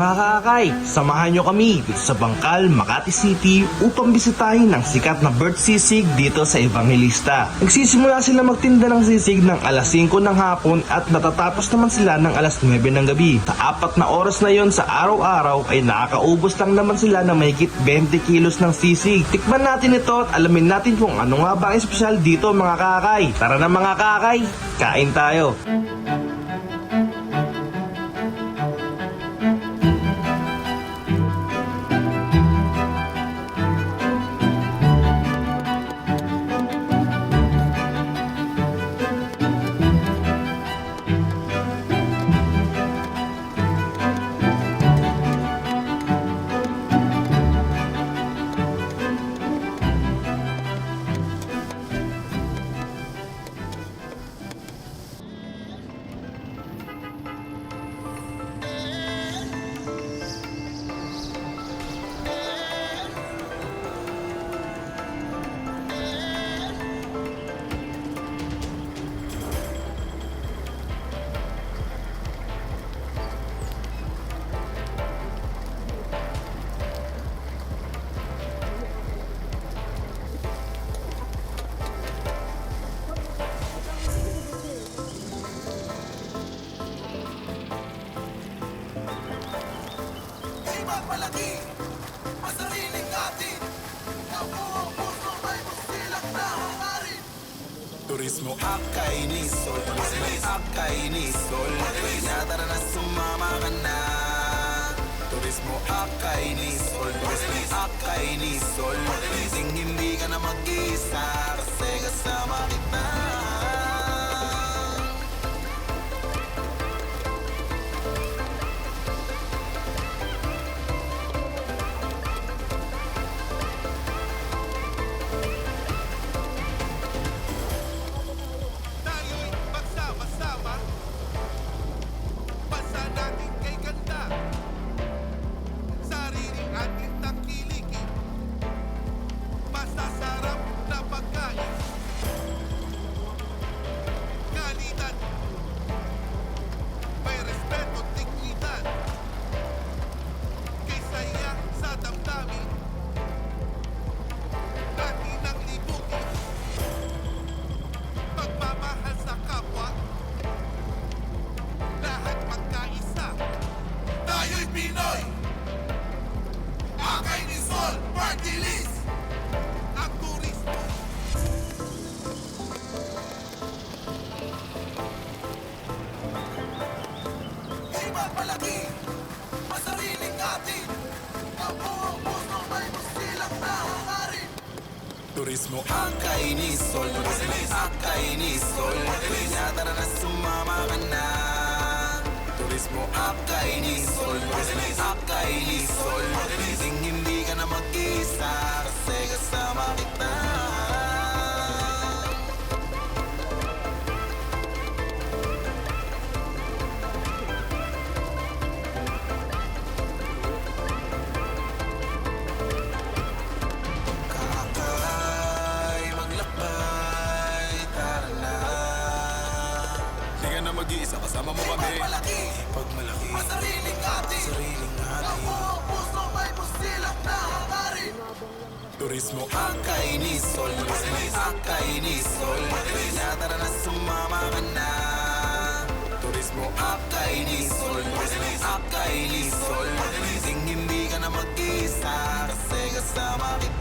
Mga kakay, samahan nyo kami dito sa Bangkal, Makati City upang bisitahin ang sikat na bird sisig dito sa Evangelista. Nagsisimula sila magtinda ng sisig ng alas 5 ng hapon at natatapos naman sila ng alas 9 ng gabi. Sa apat na oras na yon sa araw-araw ay nakakaubos lang naman sila ng mahigit 20 kilos ng sisig. Tikman natin ito at alamin natin kung ano nga ba ang espesyal dito mga kakay. Tara na mga kakay, kain tayo. Ipagmalaki ang sariling natin. Ang buong puso may busilak na hangarin. Turismo. Akay ni Sol. Turismo akay ni Sol. Tara na sumama ka na. Turismo. Akay ni Sol. Turismo akay ni Sol. Ising hindi ka na mag-isa Kasi kasama kita Turismo. Akay ni Sol akay ni Sol Tara na sumama ka Turismo akay ni Sol akay ni Sol Ising hindi ka na mag-isa Kaya na mag-iisa kasama mo kami. Pagmalaki Pagmalaki Masariling ating Sariling natin Ako puso may pusilak na hangarin. Turismo. Ang kainisol Madalis ang kainisol Madalis Natara na sumama ka na. Turismo. Ang kainisol Madalis ang kainisol Madalis Ting hindi ka na mag-iisa. Kasi kasama kita.